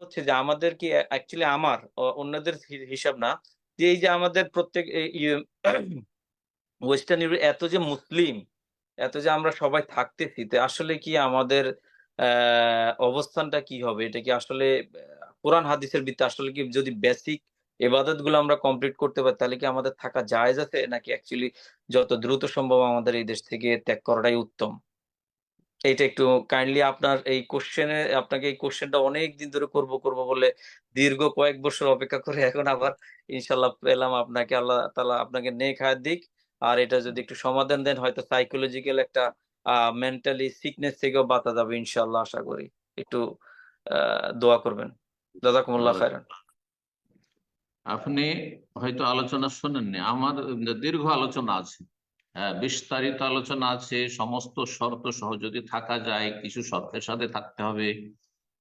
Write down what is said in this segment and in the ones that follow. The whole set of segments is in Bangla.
হচ্ছে যে আমাদের কি অ্যাকচুয়ালি আমার অন্যদের হিসাব না, যে এই যে আমাদের প্রত্যেক ওয়েস্টার্ন ইউরোপ এত যে মুসলিম, এত যে আমরা সবাই থাকতেছি, তো আসলে কি আমাদের অবস্থানটা কি হবে? এটা কি আসলে, কোরআন হাদিসের ভিত্তি আসলে কি যদি বেসিক এবাদতগুলো আমরা কমপ্লিট করতে পারি, তাহলে কি আমাদের থাকা জায়েজ আছে? নাকি অ্যাকচুয়ালি যত দ্রুত সম্ভব আমাদের এই দেশ থেকে ত্যাগ করাটাই উত্তম? এইটা একটু কাইন্ডলি আপনার এই কোশ্চেনে আপনাকে এই কোশ্চেনটা অনেক দিন ধরে করব করব বলে দীর্ঘ কয়েক বছর অপেক্ষা করে এখন আবার ইনশাল্লাহ পেলাম আপনাকে আল্লাহ তাআলা আপনাকে নেক হায়াত দিক। আর এটা যদি একটু সমাধান দেন হয়তো সাইকোলজিক্যাল একটা মেন্টালি সিকনেস থেকেও বাঁচা যাবে ইনশাল্লাহ আশা করি। একটু আহ দোয়া করবেন। জাজাকুমুল্লাহ খায়রান। আপনি হয়তো আলোচনা শোনেননি আমার দীর্ঘ আলোচনা আছে। বিস্তারিত আলোচনা আছে। সমস্ত শর্ত সহ যদি থাকা যায় কিছু শর্তের সাথে থাকতে হবে।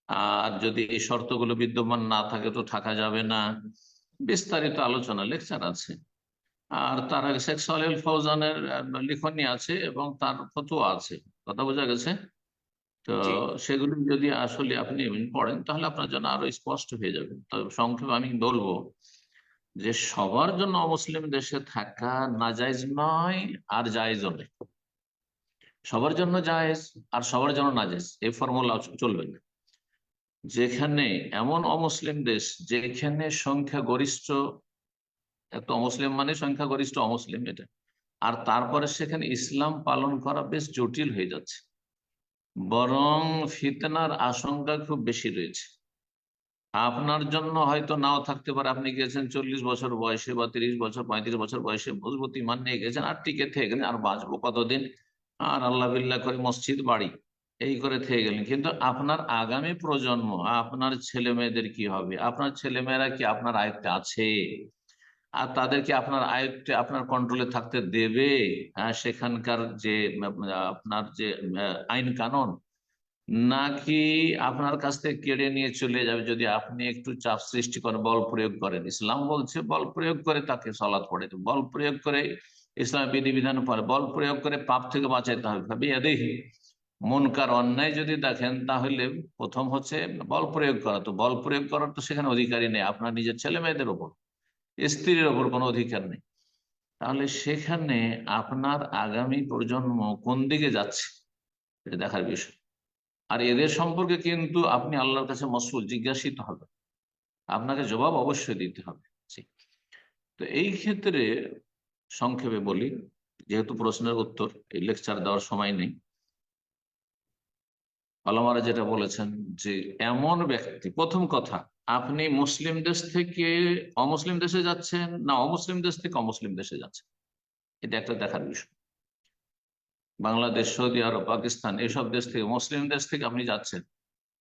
আর যদি এই শর্তগুলো বিদ্যমান না থাকে তো থাকা যাবে না। বিস্তারিত আলোচনা লেকচার আছে। আর তার আগে শেখ সালেল ফৌজানের লিখনী আছে এবং তার ফতোয়া আছে। কথা বোঝা গেছে? তো। সেগুলি যদি আসলে আপনি পড়েন তাহলে আপনার জন্য আরও স্পষ্ট হয়ে যাবে। তবে সংক্ষেপে আমি বলব যে সবার জন্য অমুসলিম দেশে থাকা নাজাইজ নয় আর জায়েজও নেই সবার জন্য জায়েজ আর সবার জন্য না নাজাইজ এই ফর্মুলা চলবে না। যেখানে এমন অমুসলিম দেশ, যেখানে সংখ্যা গরিষ্ঠ এত অমুসলিম মানে সংখ্যা গরিষ্ঠ অমুসলিম এটা, আর তারপরে সেখানে ইসলাম পালন করা বেশ জটিল হয়ে যাচ্ছে। বরং ফিতনার আশঙ্কা খুব বেশি রয়েছে। আপনার জন্য হয়তো নাও থাকতে পারে। আপনি গেছেন চল্লিশ বছর বয়সে বা তিরিশ বছর পঁয়ত্রিশ বছর বয়সে মজবুত ইমান নিয়ে গেছেন আর টিকে থেকে গেলেন আর বাঁচবো কতদিন? আর আল্লাহ বিল্লাহ করে মসজিদ বাড়ি এই করে থেকে গেলেন। কিন্তু আপনার আগামী প্রজন্ম আপনার ছেলে মেয়েদের কি হবে? আপনার ছেলে মেয়েরা কি আপনার আয়ত্তে আছে? আর তাদেরকে আপনার আয়ত্তে আপনার কন্ট্রোলে থাকতে দেবে? হ্যাঁ, সেখানকার যে আপনার যে আইন কানুন নাকি আপনার কাছ থেকে কেড়ে নিয়ে চলে যাবে যদি আপনি একটু চাপ সৃষ্টি করেন, বল প্রয়োগ করেন? ইসলাম বলছে বল প্রয়োগ করে তাকে সলাৎ পড়ে। বল প্রয়োগ করে ইসলামের বিধিবিধান পড়ে বল প্রয়োগ করে পাপ থেকে বাঁচাইতে হবে। ভাবি দেখি মনকার অন্যায় যদি দেখেন তাহলে প্রথম হচ্ছে বল প্রয়োগ করা। তো বল প্রয়োগ করার তো সেখানে অধিকারই নেই, আপনার নিজের ছেলে মেয়েদের ওপর স্ত্রীর ওপর কোনো অধিকার নেই। তাহলে সেখানে আপনার আগামী প্রজন্ম কোন দিকে যাচ্ছে? এটা দেখার বিষয়। আর এদের সম্পর্কে কিন্তু আপনি আল্লাহর কাছে মসুল জিজ্ঞাসিত হবে। আপনাকে জবাব অবশ্যই দিতে হবে। তো এই ক্ষেত্রে সংক্ষেপে বলি, যেহেতু প্রশ্নের উত্তর, এই লেকচার দেওয়ার সময় নেই। আলমারা যেটা বলেছেন যে, এমন ব্যক্তি, প্রথম কথা, আপনি মুসলিম দেশ থেকে অমুসলিম দেশে যাচ্ছেন না অমুসলিম দেশ থেকে অমুসলিম দেশে যাচ্ছেন? এটা একটা দেখার বিষয়। বাংলাদেশ, সৌদি আরব, পাকিস্তান, এইসব দেশ থেকে, মুসলিম দেশ থেকে আপনি যাচ্ছেন।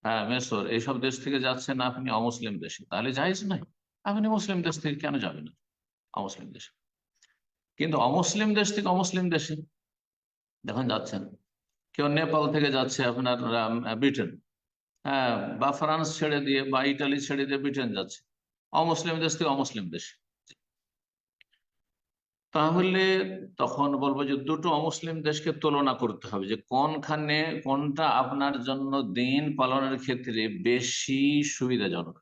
হ্যাঁ মেসর এইসব দেশ থেকে যাচ্ছেন আপনি অমুসলিম দেশে। তাহলে জায়েজ নাই। আপনি মুসলিম দেশ থেকে কেন যাবেন না? অমুসলিম দেশে। কিন্তু অমুসলিম দেশ থেকে অমুসলিম দেশে। যখন যাচ্ছেন। কেউ নেপাল থেকে যাচ্ছে আপনার ব্রিটেন। হ্যাঁ বা ফ্রান্স ছেড়ে দিয়ে বা ইটালি ছেড়ে দিয়ে ব্রিটেন যাচ্ছে। অমুসলিম দেশ থেকে অমুসলিম দেশে। তাহলে তখন বলব যে দুটো অমুসলিম দেশকে তুলনা করতে হবে যে কোনখানে কোনটা আপনার জন্য দিন পালনের ক্ষেত্রে বেশি সুবিধাজনক।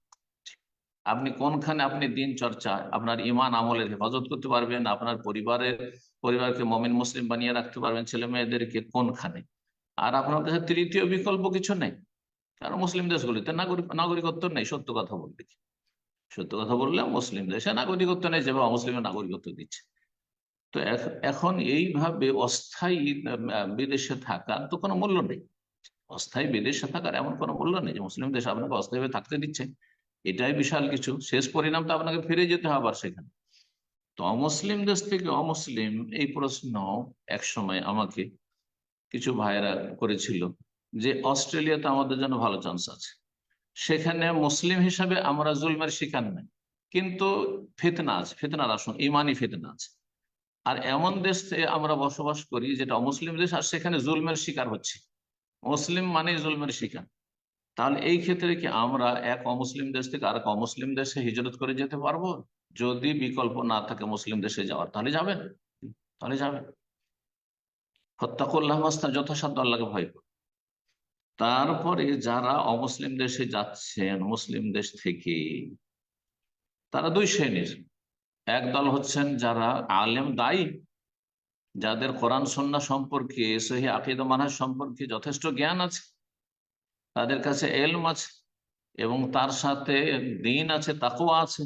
আপনি কোনখানে আপনি দিন চর্চা, আপনার ইমান আমলের হেফাজত করতে পারবেন, আপনার পরিবারের, পরিবারকে মমিন মুসলিম বানিয়ে রাখতে পারবেন ছেলে মেয়েদেরকে কোনখানে? আর আপনার কাছে তৃতীয় বিকল্প কিছু নেই। কারণ মুসলিম দেশগুলিতে নাগরিক, নাগরিকত্ব নেই, সত্য কথা বলতে সত্য কথা বললে মুসলিম দেশে নাগরিকত্ব নেই যেভাবে মুসলিমের নাগরিকত্ব দিচ্ছে। তো এখন এইভাবে অস্থায়ী বিদেশে থাকার তো কোনো মূল্য নেই। অস্থায়ী বিদেশে থাকার এমন কোনো মূল্য নেই যে মুসলিম দেশ আপনাকে অস্থায়ীভাবে থাকতে দিচ্ছে। এটাই বিশাল কিছু। শেষ পরিণাম তো আপনাকে ফিরে যেতে হবে আবার সেখানে। তো অমুসলিম দেশ থেকে অমুসলিম এই প্রশ্ন এক সময় আমাকে কিছু ভাইয়েরা করেছিল যে অস্ট্রেলিয়াতে আমাদের জন্য ভালো চান্স আছে। সেখানে মুসলিম হিসাবে আমরা জুলমের শিকার নাই। কিন্তু ফিতনা আছে, ফিতনার আসন ইমানি ফিতনা আছে। আর এমন দেশে আমরা বসবাস করি যেটা অমুসলিম দেশ, আর সেখানে জুলমের শিকার হচ্ছে। মুসলিম মানে জুলমের শিকার। তাহলে এই ক্ষেত্রে কি আমরা এক অমুসলিম দেশ থেকে আর এক অমুসলিম দেশে হিজরত করে যেতে পারব? যদি বিকল্প না থাকে মুসলিম দেশে যাওয়ার, তাহলে যাবেন। তাহলে যাবেন। হত্যা করলাম যথাসাধ্য আল্লাহকে ভয় করুন তারপরে যারা অমুসলিম দেশে যাচ্ছেন, মুসলিম দেশ থেকে, তারা দুই শ্রেণির। একদল হচ্ছেন যারা আলেম দায়ী, যাদের কোরআন সন্না সম্পর্কে, সহি আকিদ মানহাজ সম্পর্কে যথেষ্ট জ্ঞান আছে, তাদের কাছে এলম আছে এবং তার সাথে দিন আছে তাকুয়া আছে,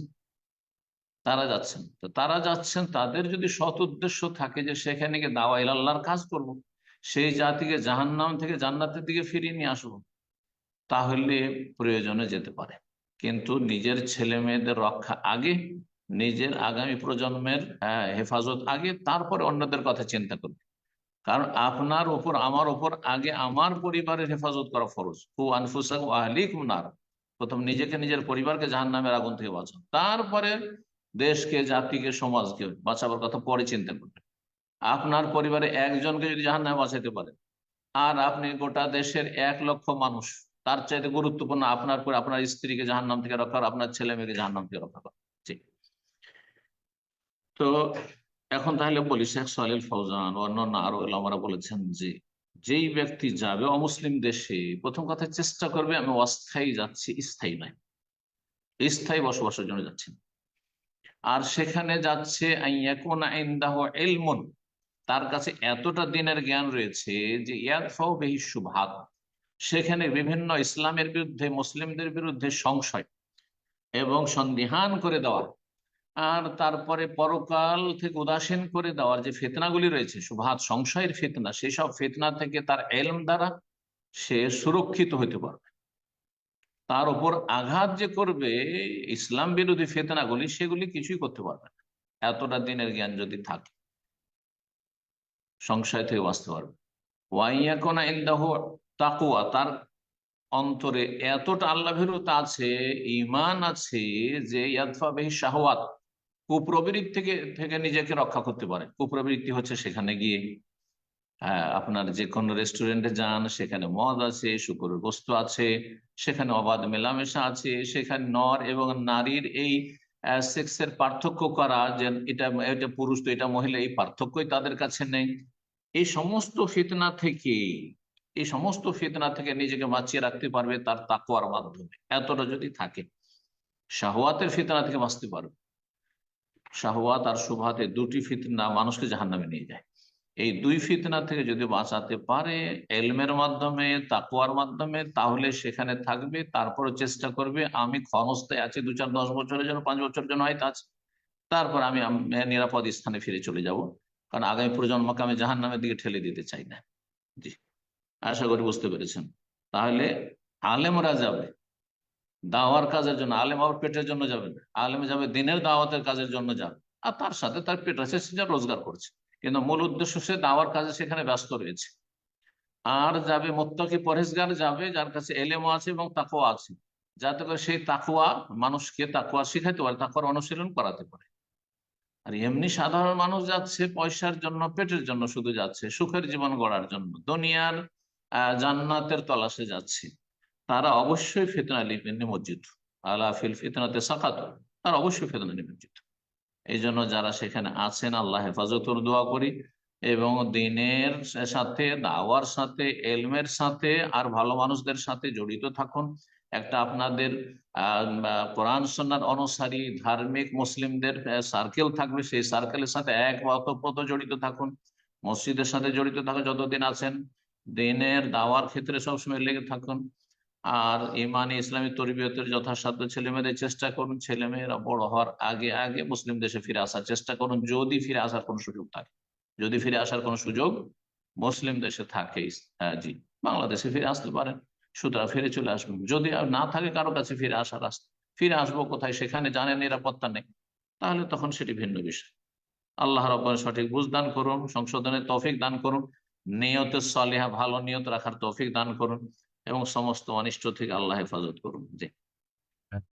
তারা যাচ্ছেন তো তারা যাচ্ছেন, তাদের যদি সৎ উদ্দেশ্য থাকে যে সেখানে গিয়ে দাওয়া আল্লাহর কাজ করব। সেই জাতিকে জাহান্নাম থেকে জান্নাতের দিকে ফিরিয়ে নিয়ে আসব, তাহলে প্রয়োজনে যেতে পারে কিন্তু নিজের ছেলে মেয়েদের রক্ষা আগে নিজের আগামী প্রজন্মের হেফাজত আগে, তারপরে অন্যদের কথা চিন্তা করবে কারণ আপনার ওপর, আমার ওপর আগে আমার পরিবারের হেফাজত করা ফরজ। কু আনফুসা আহলিক নার। প্রথম নিজেকে নিজের পরিবারকে জাহান নামের আগুন থেকে বাঁচান। তারপরে দেশকে, জাতিকে, সমাজকে বাঁচাবার কথা পরে চিন্তা করবেন আপনার পরিবারে একজনকে যদি জাহান নামে বাঁচাইতে পারেন আর আপনি গোটা দেশের এক লক্ষ মানুষ, তার চাইতে গুরুত্বপূর্ণ আপনার পর আপনার স্ত্রীকে জাহান নাম থেকে রক্ষা আপনার ছেলে মেয়েকে জাহান নাম থেকে রক্ষা করা। তো এখন তাহলে বলি, শেখ সালিল ফৌজান অন্যান্য আরও আমরা বলেছেন যে, যেই ব্যক্তি যাবে অমুসলিম দেশে, প্রথম কথা চেষ্টা করবে, আমি অস্থায়ী যাচ্ছি, স্থায়ী নয়। স্থায়ী বসবাসের জন্য যাচ্ছি। আর সেখানে যাচ্ছে তার কাছে এতটা দিনের জ্ঞান রয়েছে যে শুবহাত। সেখানে বিভিন্ন ইসলামের বিরুদ্ধে, মুসলিমদের বিরুদ্ধে সংশয় এবং সন্দিহান করে দেওয়া। আর তারপরে পরকাল থেকে উদাসীন করে দেওয়ার যে ফেতনাগুলি রয়েছে, সুভাত সংশয়ের ফেতনা, সেসব ফেতনা থেকে তার এলম দ্বারা সে সুরক্ষিত হতে পারবে। তার উপর আঘাত যে করবে, ইসলাম বিরোধী ফেতনাগুলি, সেগুলি কিছুই করতে পারবে না। এতটা দিনের জ্ঞান যদি থাকে, সংশয় থেকে বাঁচতে পারবে। ওয়াইয়াকোনা ইন্দাহ তাকুয়া, তার অন্তরে এতটা আল্লাহ আছে ইমান আছে যে ইয়াদফা বেহি শাহওয়াত কুপ্রবৃত্তি থেকে থেকে নিজেকে রক্ষা করতে পারে। কুপ্রবৃত্তি হচ্ছে সেখানে গিয়ে হ্যাঁ আপনার যে কোনো রেস্টুরেন্টে যান, সেখানে মদ আছে, শুকুরের বস্তু আছে, সেখানে অবাধ মেলামেশা আছে, সেখানে নর এবং নারীর এই সেক্সের পার্থক্য করা, যে এটা এটা পুরুষ তো এটা মহিলা, এই পার্থক্যই তাদের কাছে নেই। এই সমস্ত ফিতনা থেকে, এই সমস্ত ফিতনা থেকে নিজেকে বাঁচিয়ে রাখতে পারবে তার তাকুয়ার মাধ্যমে। এতটা যদি থাকে, শাহওয়াতের ফিতনা থেকে বাঁচতে পারবে। শাহওয়াত আর সুভাতে দুটি ফিতনা মানুষকে জাহান্নামে নিয়ে যায়। এই দুই ফিতনা থেকে যদি বাঁচাতে পারে, এলমের মাধ্যমে তাকুয়ার মাধ্যমে, তাহলে সেখানে থাকবে তারপরে চেষ্টা করবে, আমি ক্ষণস্থায় আছি, দু চার দশ বছরের জন্য, পাঁচ বছরের জন্য হয়তো আছে। তারপর আমি নিরাপদ স্থানে ফিরে চলে যাব। কারণ আগামী প্রজন্মকে আমি জাহান নামের দিকে ঠেলে দিতে চাই না। জি। আশা করি বুঝতে পেরেছেন। তাহলে আলেমরা যাবে দাওয়ার কাজের জন্য, আলেম আবার পেটের জন্য যাবে না। আলেম যাবে দিনের দাওয়াতের কাজের জন্য যাবে। আর তার সাথে তার পেট আছে, সে যা রোজগার করছে। কিন্তু মূল উদ্দেশ্য সে দাওয়ার কাজে সেখানে ব্যস্ত রয়েছে। আর যাবে মোত্তাকি পরেশগার যাবে যার কাছে এলেমও আছে এবং তাকুয়া আছে। যাতে করে সেই তাকুয়া মানুষকে তাকুয়া শিখাইতে পারে তাকুয়ার অনুশীলন করাতে পারে। আর এমনি সাধারণ মানুষ যাচ্ছে পয়সার জন্য, পেটের জন্য শুধু যাচ্ছে, সুখের জীবন গড়ার জন্য। দুনিয়ার জান্নাতের তলাশে যাচ্ছে। তারা অবশ্যই ফিতনা নিমজ্জিত। আলা ফিল ফিতনাতে সাকাত, তারা অবশ্যই ফিতনা নিমজ্জিত। এই জন্য যারা সেখানে আছেন, আল্লাহ হেফাজতর দোয়া করি এবং দিনের সাথে, দাওয়ার সাথে, এলমের সাথে আর ভালো মানুষদের সাথে জড়িত থাকুন। একটা আপনাদের কোরআন সন্ন্যার অনুসারী ধার্মিক মুসলিমদের সার্কেল থাকবে, সেই সার্কেলের সাথে এক অতপ্রত জড়িত থাকুন। মসজিদের সাথে জড়িত থাকুন, যতদিন আছেন। দিনের, দাওয়ার ক্ষেত্রে সবসময় লেগে থাকুন। আর ইমানি ইসলামী তরবিয়তের যথাসাধ্য ছেলে মেয়েদের চেষ্টা করুন। ছেলে মেয়েরা বড় হওয়ার আগে আগে মুসলিম দেশে ফিরে আসার চেষ্টা করুন। যদি ফিরে আসার কোনো সুযোগ থাকে যদি ফিরে আসার কোনো সুযোগ মুসলিম দেশে থাকে হ্যাঁ, জি বাংলাদেশে ফিরে আসতে পারেন। সুতরাং ফিরে চলে আসবেন। যদি না থাকে কারও কাছে ফিরে আসার রাস্তা ফিরে আসব কোথায় সেখানে জানেন নিরাপত্তা নেই তাহলে তখন সেটি ভিন্ন বিষয়। আল্লাহ রব্বান সঠিক বুঝ দান করুন সংশোধনের তৌফিক দান করুন নিয়তের সলিহা ভালো নিয়ত রাখার তৌফিক দান করুন। এবং সমস্ত অনিষ্ট থেকে আল্লাহ হেফাজত করুন। জি।